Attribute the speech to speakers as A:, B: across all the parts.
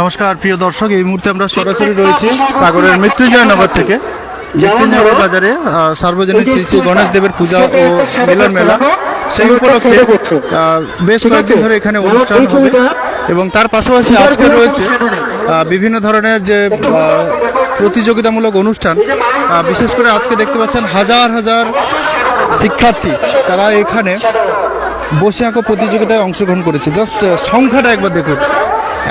A: নমস্কার, প্রিয় দর্শক, এই মুহূর্তে আমরা সরাসরি রয়েছি সাগরের মৃত্যুঞ্জয় নগর থেকে। মৃত্যুঞ্জয় বাজারে সার্বজনীন শ্রী শ্রী গণেশ দেবের পূজা ও মিলন মেলা। সেই উপলক্ষে বেশ কয়েকদিন ধরে এখানে অনুষ্ঠান হবে এবং তার পাশাপাশি আজকে রয়েছে বিভিন্ন ধরনের যে প্রতিযোগিতামূলক অনুষ্ঠান বিশেষ করে আজকে দেখতে পাচ্ছেন হাজার হাজার শিক্ষার্থী তারা এখানে বসে আঁকো প্রতিযোগিতায় অংশগ্রহণ করেছে। জাস্ট সংখ্যাটা একবার দেখুন।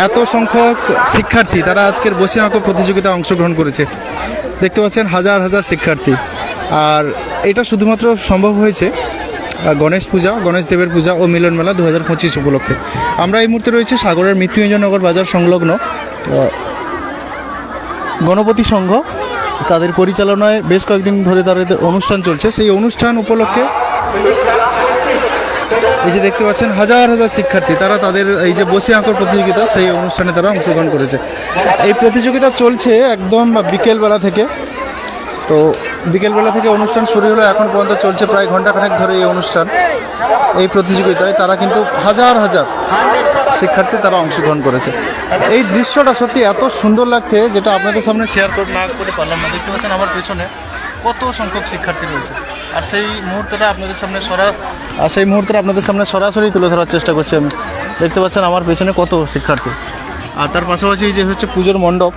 A: এত সংখ্যক শিক্ষার্থী তারা আজকের বসে আঁকো প্রতিযোগিতায় অংশগ্রহণ করেছে। দেখতে পাচ্ছেন হাজার হাজার শিক্ষার্থী। আর এটা শুধুমাত্র সম্ভব হয়েছে গণেশ পূজা, গণেশ দেবের পূজা ও মিলন মেলা দু হাজার পঁচিশ উপলক্ষে। আমরা এই মুহূর্তে রয়েছি সাগরের মৃত্যুঞ্জয়নগর বাজার সংলগ্ন গণপতি সংঘ। তাদের পরিচালনায় বেশ কয়েকদিন ধরে তাদের অনুষ্ঠান চলছে। সেই অনুষ্ঠান উপলক্ষে এই যে দেখতে পাচ্ছেন, হাজার হাজার শিক্ষার্থী, তারা তাদের এই যে বসে আঁকর প্রতিযোগিতা, সেই অনুষ্ঠানে তারা অংশগ্রহণ করেছে। এই প্রতিযোগিতা চলছে একদম বিকেলবেলা থেকে। তো বিকেলবেলা থেকে অনুষ্ঠান শুরু হলো, এখন পর্যন্ত চলছে প্রায় ঘন্টাখানেক ধরে এই অনুষ্ঠান, এই প্রতিযোগিতায়। তারা কিন্তু হাজার হাজার শিক্ষার্থী তারা অংশগ্রহণ করেছে। এই দৃশ্যটা সত্যি এত সুন্দর লাগছে, যেটা আপনাদের সামনে শেয়ার করে না করে পারলাম না। দেখতে পাচ্ছেন আমার পেছনে কত সংখ্যক শিক্ষার্থী রয়েছে। আর সেই মুহূর্তটা আপনাদের সামনে সরা আর সেই মুহূর্তটা আপনাদের সামনে সরাসরি তুলে ধরার চেষ্টা করছি আমি। দেখতে পাচ্ছেন আমার পেছনে কত শিক্ষার্থী। আর তার পাশাপাশি যে হচ্ছে পুজোর মণ্ডপ,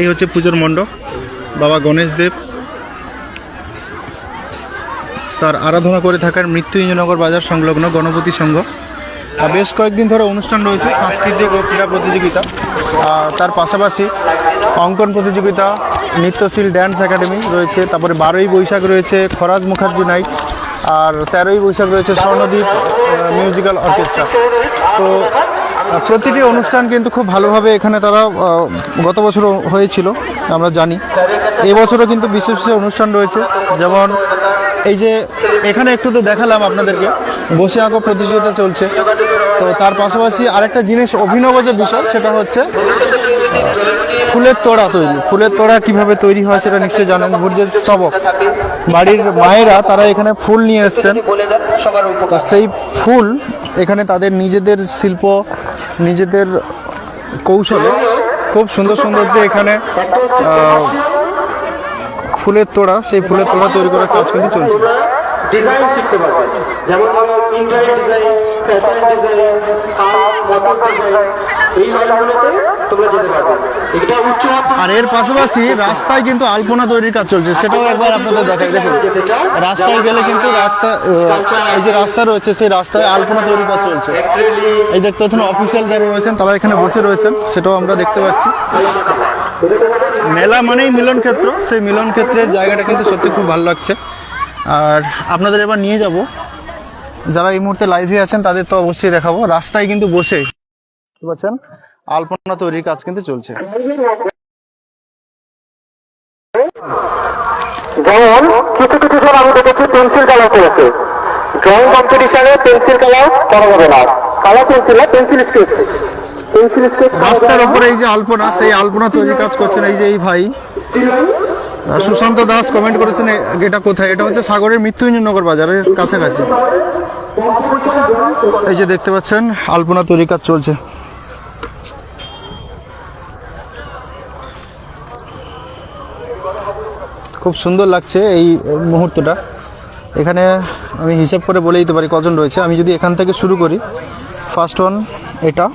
A: এই হচ্ছে পুজোর মণ্ডপ, বাবা গণেশ দেব। তার আরাধনা করে থাকার মৃত্যুঞ্জনগর বাজার সংলগ্ন গণপতি সংঘ। বেশ কয়েকদিন ধরে অনুষ্ঠান রয়েছে, সাংস্কৃতিক ও ক্রীড়া প্রতিযোগিতা। তার পাশাপাশি অঙ্কন প্রতিযোগিতা, নৃত্যশীল ড্যান্স একাডেমি রয়েছে, তারপরে বারোই বৈশাখ রয়েছে খরাজ মুখার্জি নাইট, আর তেরোই বৈশাখ রয়েছে স্বর্ণদ্বীপ মিউজিক্যাল অর্কেস্ট্রা তো প্রতিটি অনুষ্ঠান কিন্তু খুব ভালোভাবে এখানে তারা গত বছরও হয়েছিল, আমরা জানি। এবছরও কিন্তু বিশেষ বিশেষ অনুষ্ঠান রয়েছে, যেমন এই যে এখানে একটু তো দেখালাম আপনাদেরকে বসে আঁকো প্রতিযোগিতা চলছে। তো তার পাশাপাশি আরেকটা জিনিস অভিনব যে বিষয়, সেটা হচ্ছে ফুলের তোড়া তৈরি। ফুলের তোড়া কীভাবে তৈরি হয় সেটা নিশ্চয়ই জানেন ভুর্জের স্তবক। বাড়ির মায়েরা তারা এখানে ফুল নিয়ে এসছেন। সেই ফুল এখানে তাদের নিজেদের শিল্প, নিজেদের কৌশলে খুব সুন্দর সুন্দর যে এখানে ফুলের তোড়া, সেই ফুলের তোড়া তৈরি করার কাজ কিন্তু চলছে।
B: ডিজাইন শিখতে পারবে। যেমন ধরো interior design fashion design art motor design এই লাইনগুলোতে তোমরা যেতে পারবে। এটা উচ্চ
A: আর এর পাশাপাশি রাস্তায় কিন্তু আলপনা তৈরির কাজ চলছে সেটাও একবার আপনাদের দেখাই দেখুন। রাস্তায় গেলে কিন্তু রাস্তা এই যে রাস্তা রয়েছে সেই রাস্তায় আলপনা তৈরির কাজ চলছে। এই দেখতে পাচ্ছেন অফিসিয়াল যারা রয়েছেন তারা এখানে বসে রয়েছেন সেটাও আমরা দেখতে পাচ্ছি। মেলা মানেই মিলন ক্ষেত্র সেই মিলন ক্ষেত্রের জায়গাটা কিন্তু সত্যি খুব ভালো লাগছে। আর আপনাদের এবার নিয়ে যাব। যারা এই মুহূর্তে লাইভে আছেন তাদের তো অবশ্যই দেখাবো। রাস্তায় কিন্তু বসে বুঝতে পারছেন? আলপনা তৈরির কাজ কিন্তু চলছে।
B: যেমন কিছু কিছু জন আমি দেখেছি পেন্সিল কালার করেছে। ড্রয়িং কম্পিটিশনে পেন্সিল কালার করা যাবে না। কালার পেন্সিল না পেন্সিল স্কেচ
A: রাস্তার উপরে এই যে আলপনা সেই আলপনা তৈরির কাজ করছেন এই যে এই ভাই। সুশান্ত দাস কমেন্ট করেছেন এটা কোথায়? এটা হচ্ছে সাগরের মৃত্যুঞ্জয়নগর বাজারের কাছাকাছি। এই যে দেখতে পাচ্ছেন, আলপনা তৈরি কাজ চলছে। খুব সুন্দর লাগছে এই মুহূর্তটা। এখানে আমি হিসাব করে বলে দিতে পারি কজন রয়েছে। আমি যদি এখান থেকে শুরু করি ফার্স্ট ওয়ান এটা।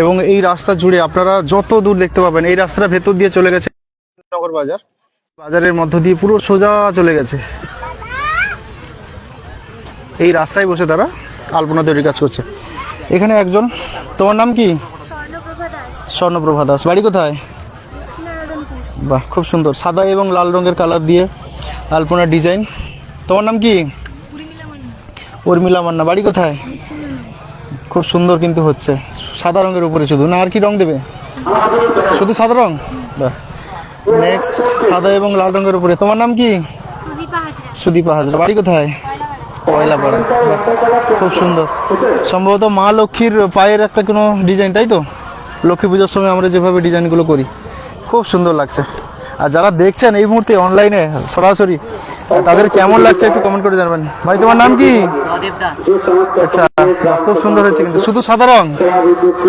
A: এবং এই রাস্তা জুড়ে আপনারা যত দূর দেখতে পাবেন এই রাস্তাটা ভেতর দিয়ে চলে গেছে নগর বাজার। বাজারের মধ্য দিয়ে পুরো সোজা চলে গেছে। এই রাস্তায় বসে তারা আলপনা তৈরির কাজ করছে। এখানে একজন তোমার নাম কি?
C: স্বর্ণপ্রভা দাস।
A: বাড়ি কোথায়? বাহ খুব সুন্দর। সাদা এবং লাল রঙের কালার দিয়ে আলপনার ডিজাইন। তোমার নাম কি? উর্মিলা মান্না। বাড়ি কোথায়? খুব সুন্দর কিন্তু হচ্ছে। সাদা রঙের উপরে শুধু। না আর কি রং দেবে? শুধু সাদা রং? নেক্সট সাদা এবং লাল রঙের উপরে। তোমার নাম কি?
C: সুদীপা হাজরা।
A: বাড়ি কোথায়? কয়লাপাড়া বাহ, খুব সুন্দর। সম্ভবত মা লক্ষ্মীর পায়ের একটা কোনো ডিজাইন তাই তো? লক্ষ্মী পুজোর সময় আমরা যেভাবে ডিজাইনগুলো করি খুব সুন্দর লাগছে। আর যারা দেখছেন এই মুহূর্তে অনলাইনে সরাসরি তাদের কেমন লাগছে একটু কমেন্ট করে জানাবেন। ভাই তোমার নাম কি? আচ্ছা খুব সুন্দর হয়েছে কিন্তু। শুধু সাদা রং?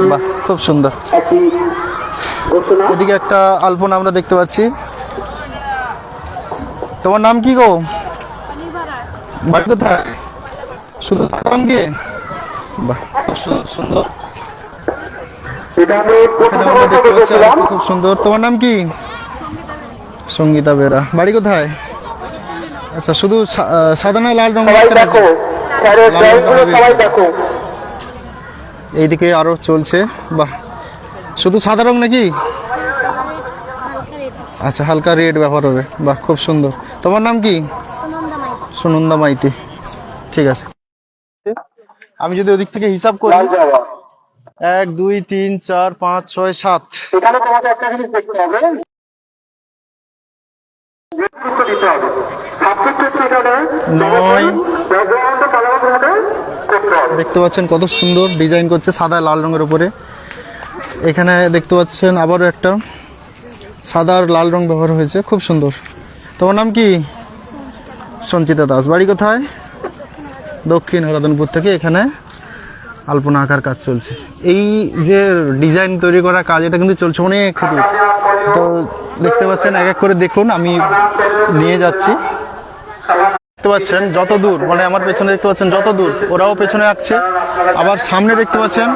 A: বাহ খুব সুন্দর। এদিকে একটা আলপনা আমরা দেখতে পাচ্ছি। তোমার নাম কি গো? বাড়ি কোথায়? শুধু সাদা রং দিয়ে? বাহ সুন্দর। খুব সুন্দর। তোমার নাম কি? সঙ্গীতা বেরা। বাড়ি কোথায়? আচ্ছা শুধু সাদা না লাল রঙ
B: সবাই? দেখো স্যারের ড্রয়িংগুলো সবাই দেখো।
A: এইদিকে আরও চলছে বাহ। শুধু সাদা রং নাকি? আচ্ছা হালকা রেড ব্যবহার হবে বাহ খুব সুন্দর। তোমার নাম কি?
C: সুনন্দা মাইতি।
A: ঠিক আছে। আমি যদি ওদিক থেকে হিসাব করি এক দুই তিন চার পাঁচ ছয় সাত।
B: এখানে তোমাকে একটা জিনিস দেখতে হবে।
A: নয়। দেখতে পাচ্ছেন কত সুন্দর ডিজাইন করছে সাদা লাল রঙের উপরে। এখানে দেখতে পাচ্ছেন আবারও একটা সাদা আর লাল রং ব্যবহার হয়েছে খুব সুন্দর। তোমার নাম কি? সঞ্চিতা দাস। বাড়ি কোথায়? দক্ষিণ হরাদনপুর থেকে এখানে। আলপনা আঁকার কাজ চলছে। এই যে ডিজাইন তৈরি করা কাজ, এটা কিন্তু চলছে অনেক। তো দেখতে পাচ্ছেন, এক এক করে দেখুন, আমি নিয়ে যাচ্ছি। দেখতে পাচ্ছেন, যত দূর মানে আমার পেছনে দেখতে পাচ্ছেন, যত দূর, ওরাও পেছনে আঁকছে। আবার সামনে দেখতে পাচ্ছেন,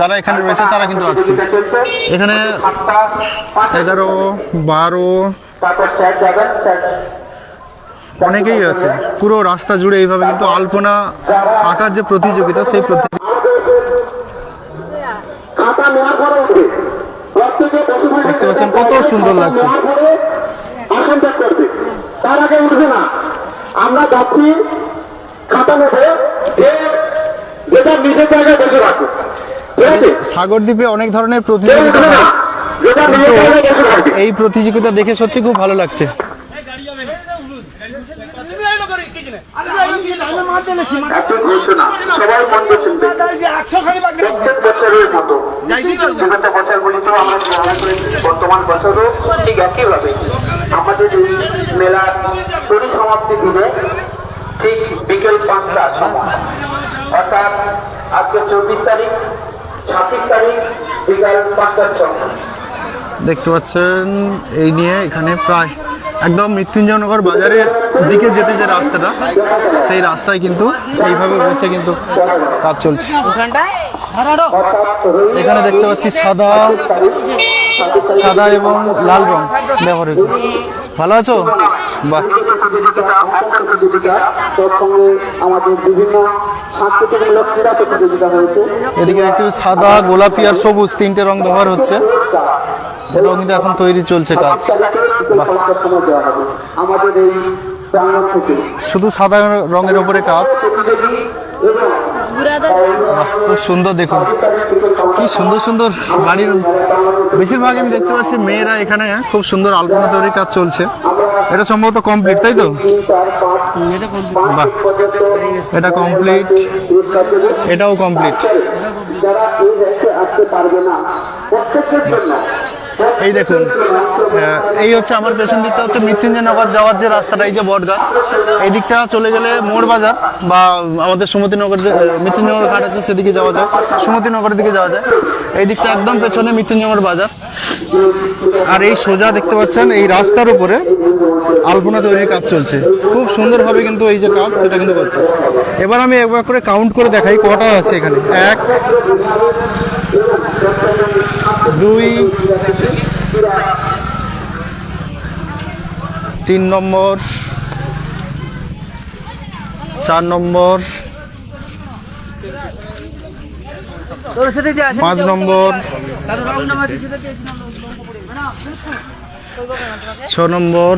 A: যারা এখানে রয়েছে, তারা কিন্তু আঁকছে। এখানে এগারো, বারো, অনেকেই আছে। পুরো রাস্তা জুড়ে এইভাবে কিন্তু আলপনা আঁকার যে প্রতিযোগিতা, সেই প্রতিযোগিতা
B: খাতা নেওয়ার পরে উঠবে প্রত্যেকে
A: পাচ্ছেন কত সুন্দর লাগছে।
B: করবে তার আগে উঠবে না। আমরা যাচ্ছি খাতা নেবে যে যেটা নিজের জায়গায় বসে রাখবে
A: সাগর দ্বীপে অনেক ধরনের প্রতিযোগিতা এই প্রতিযোগিতা দেখে সত্যি খুব ভালো লাগছে।
B: একটি ঘোষণা সবাই মন দিয়ে শুনবে প্রত্যেক বছরের মতো বিগত বছরগুলিতেও আমরা করেছি বর্তমান বছরও ঠিক একইভাবে। আমাদের এই মেলার পরিসমাপ্তি দিনে ঠিক বিকেল পাঁচটার সময়। অর্থাৎ আজকে চব্বিশ তারিখ ছাব্বিশ তারিখ বিকাল পাঁচটার সময়।
A: দেখতে পাচ্ছেন এই নিয়ে এখানে প্রায় একদম মৃত্যুঞ্জয়নগর বাজারের দিকে যেতে যে রাস্তাটা সেই রাস্তায় কিন্তু এইভাবে বসে কিন্তু কাজ চলছে। এখানে দেখতে পাচ্ছি সাদা সাদা এবং লাল রং ব্যবহার ভালো আছো? এদিকে সাদা, গোলাপি আর সবুজ তিনটে রং ব্যবহার হচ্ছে। এটাও এখন তৈরি চলছে কাজ। শুধু সাদা রঙের ওপরে কাজ। খুব সুন্দর দেখুন। কি সুন্দর সুন্দর বাড়ির বেশিরভাগ আমি দেখতে পাচ্ছি মেয়েরা এখানে খুব সুন্দর আলপনা তৈরির কাজ চলছে। এটা সম্ভবত কমপ্লিট তাই তো? বাহ। এটা কমপ্লিট এটাও কমপ্লিট
B: এই
A: দেখুন এই হচ্ছে আমার পেছন দিকটা হচ্ছে মৃত্যুঞ্জয়নগর যাওয়ার যে রাস্তাটা এই যে বটগাছ এই দিকটা চলে গেলে মোড় বাজার বা আমাদের সুমতিনগর যে আহ, মৃত্যুঞ্জয়নগর ঘাট আছে সেদিকে যাওয়া যায়। সুমতিনগরের দিকে যাওয়া যায়। এই দিকটা একদম পেছনে মৃত্যুঞ্জয়নগর বাজার। আর এই সোজা দেখতে পাচ্ছেন, এই রাস্তার উপরে আলপনা তৈরির কাজ চলছে। খুব সুন্দরভাবে কিন্তু এই যে কাজ, সেটা কিন্তু করছে। এবার আমি একবার করে কাউন্ট করে দেখাই কটা আছে এখানে। এক, দুই, তিন নম্বর, চার নম্বর
D: তোর সাথে যে আছে
A: পাঁচ নম্বর।
D: দিয়ে
A: ছ নম্বর।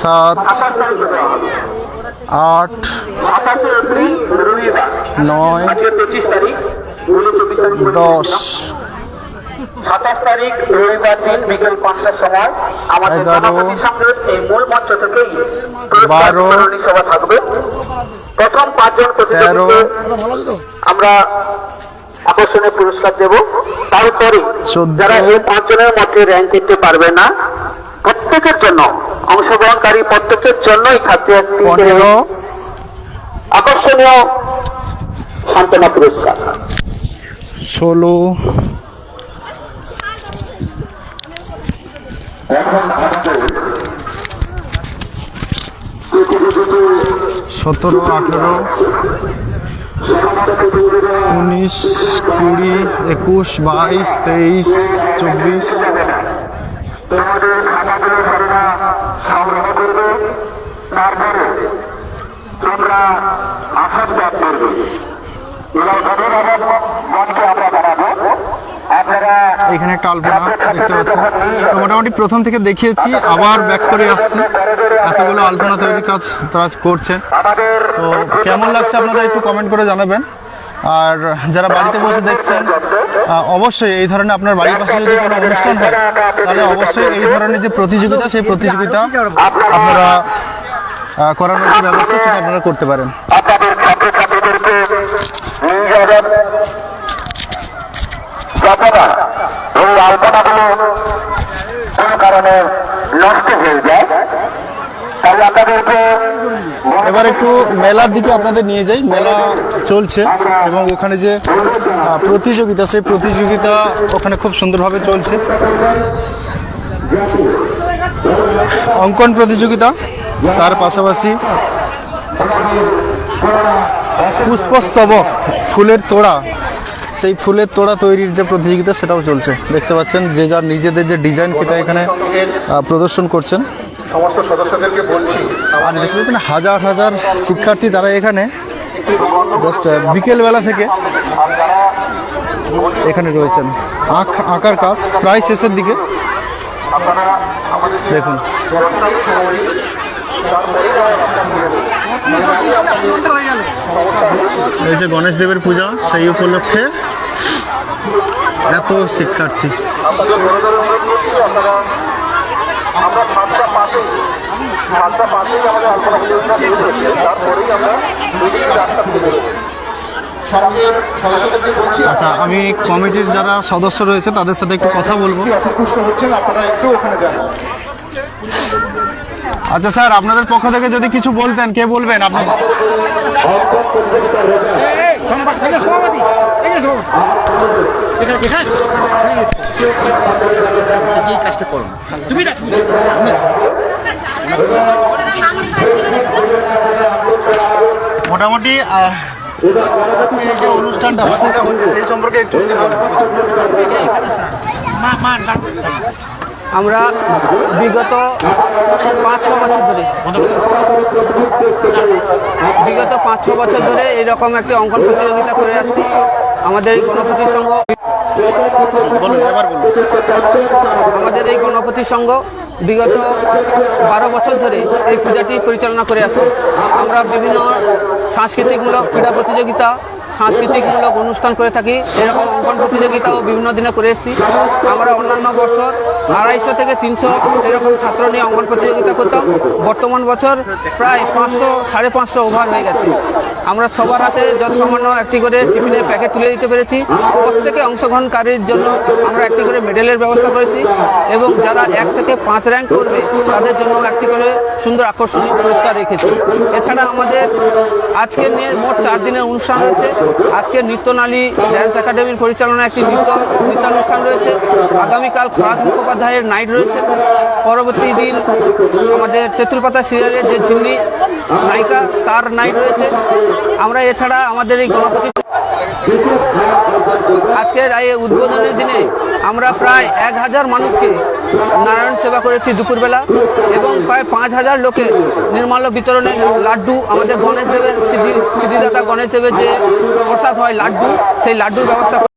A: সাত। আট। নয়। দশ।
B: সাতাশ তারিখ রবিবার দিন বিকেল পাঁচটার সময় আমাদের সংঘের এই মূল মঞ্চ থেকেই সভা থাকবে। প্রথম পাঁচজন প্রতিযোগীকে আমরা আকর্ষণীয় পুরস্কার দেব। তারপরে যারা এই পাঁচজনের মধ্যে র্যাঙ্ক করতে পারবে না প্রত্যেকের জন্য অংশগ্রহণকারী প্রত্যেকের জন্যই থাকছে একটি আকর্ষণীয় সান্ত্বনা পুরস্কার।
A: ষোলো সতেরো আঠেরো উনিশ কুড়ি একুশ বাইশ তেইশ চব্বিশ।
B: তোমরা ত্যাগ করবে আমরা
A: এখানে একটা আলপনা দেখতে পাচ্ছেন। তো মোটামুটি প্রথম থেকে দেখিয়েছি আবার ব্যাক করে আসছি। এতগুলো আলপনা তৈরির কাজ তারা
B: করছে
A: তো কেমন লাগছে আপনারা একটু কমেন্ট করে জানাবেন। আর যারা বাড়িতে বসে দেখছেন অবশ্যই এই ধরনের আপনার বাড়ির পাশে যদি কোনো অনুষ্ঠান হয় তাহলে অবশ্যই এই ধরনের যে প্রতিযোগিতা সেই প্রতিযোগিতা আপনারা করানোর যে ব্যবস্থা সেটা আপনারা করতে পারেন
B: আপনাদের ছাত্রছাত্রীদেরকে নিয়ে যাবেন যতটা এই আলপনাগুলো কারণে নষ্ট হয়ে যায় তাই আপনাদেরকে
A: এবার একটু মেলার দিকে আপনাদের নিয়ে যাই। মেলা চলছে এবং ওখানে যে প্রতিযোগিতা, সেই প্রতিযোগিতা ওখানে খুব সুন্দরভাবে চলছে। অঙ্কন প্রতিযোগিতা, তার পাশাপাশি পুষ্পস্তবক, ফুলের তোড়া সেই ফুলের তোড়া তৈরির যে প্রতিযোগিতা সেটাও চলছে। দেখতে পাচ্ছেন যে যার নিজেদের যে ডিজাইন সেটা এখানে প্রদর্শন করছেন।
E: সমস্ত সদস্যদেরকে বলছি
A: আর দেখতে পাচ্ছেন হাজার হাজার শিক্ষার্থী তারা এখানে জাস্ট বিকেলবেলা থেকে এখানে রয়েছেন। আঁক আঁকার কাজ প্রায় শেষের দিকে। দেখুন। এই যে গণেশ দেবের পূজা, সেই উপলক্ষে এত শিক্ষার্থী। আচ্ছা আমি কমিটির যারা সদস্য রয়েছে, তাদের সাথে একটু কথা বলব।
E: আপনারা একটু ওখানে যান
A: আচ্ছা স্যার আপনাদের পক্ষ থেকে যদি কিছু বলতেন কে বলবেন আপনি মোটামুটি আহ, যে অনুষ্ঠানটা সেই সম্পর্কে একটু।
D: আমরা বিগত পাঁচ ছ বছর ধরে বিগত পাঁচ ছ বছর ধরে এরকম একটি অঙ্কন প্রতিযোগিতা করে আসছি। আমাদের এই গণপতি সংঘ
A: বলুন এবার বলুন।
D: আমাদের এই গণপতি সংঘ বিগত বারো বছর ধরে এই পূজাটি পরিচালনা করে আসছে। আমরা বিভিন্ন সাংস্কৃতিকমূলক ক্রীড়া প্রতিযোগিতা সাংস্কৃতিকমূলক অনুষ্ঠান করে থাকি। এরকম অঙ্কন প্রতিযোগিতাও বিভিন্ন দিনে করে এসেছি। আমরা অন্যান্য বছর আড়াইশো থেকে তিনশো এরকম ছাত্র নিয়ে অঙ্কন প্রতিযোগিতা করতাম। বর্তমান বছর প্রায় পাঁচশো, সাড়ে পাঁচশো ওভার হয়ে গেছে। আমরা সবার হাতে যত সামান্য একটি করে টিফিনের প্যাকেট তুলে দিতে পেরেছি। প্রত্যেকে অংশগ্রহণকারীর জন্য আমরা একটি করে মেডেলের ব্যবস্থা করেছি এবং যারা এক থেকে পাঁচ র্যাঙ্ক করবে, তাদের জন্য একটি করে সুন্দর আকর্ষণীয় পুরস্কার রেখেছি। এছাড়া আমাদের আজকের নিয়ে মোট চার দিনের অনুষ্ঠান রয়েছে আজকে নৃত্যনালী ড্যান্স একাডেমির পরিচালনায় একটি নৃত্য নৃত্যানুষ্ঠান রয়েছে। আগামীকাল খরাজ মুখোপাধ্যায়ের নাইট রয়েছে। পরবর্তী দিন আমাদের তেঁতুলপাতা সিরিয়ালের যে ঝিল্লি নায়িকা, তার নাইট রয়েছে। আমরা এছাড়া আমাদের এই গণপতি আজকের এই উদ্বোধনের দিনে আমরা প্রায় এক হাজার মানুষকে নারায়ণ সেবা করেছি দুপুরবেলা এবং প্রায় পাঁচ হাজার লোকের নির্মাল্য বিতরণে লাড্ডু আমাদের গণেশ দেবের সিদ্ধি সিদ্ধিদাতা গণেশ দেবের যে প্রসাদ হয় লাড্ডু, সেই লাড্ডুর ব্যবস্থা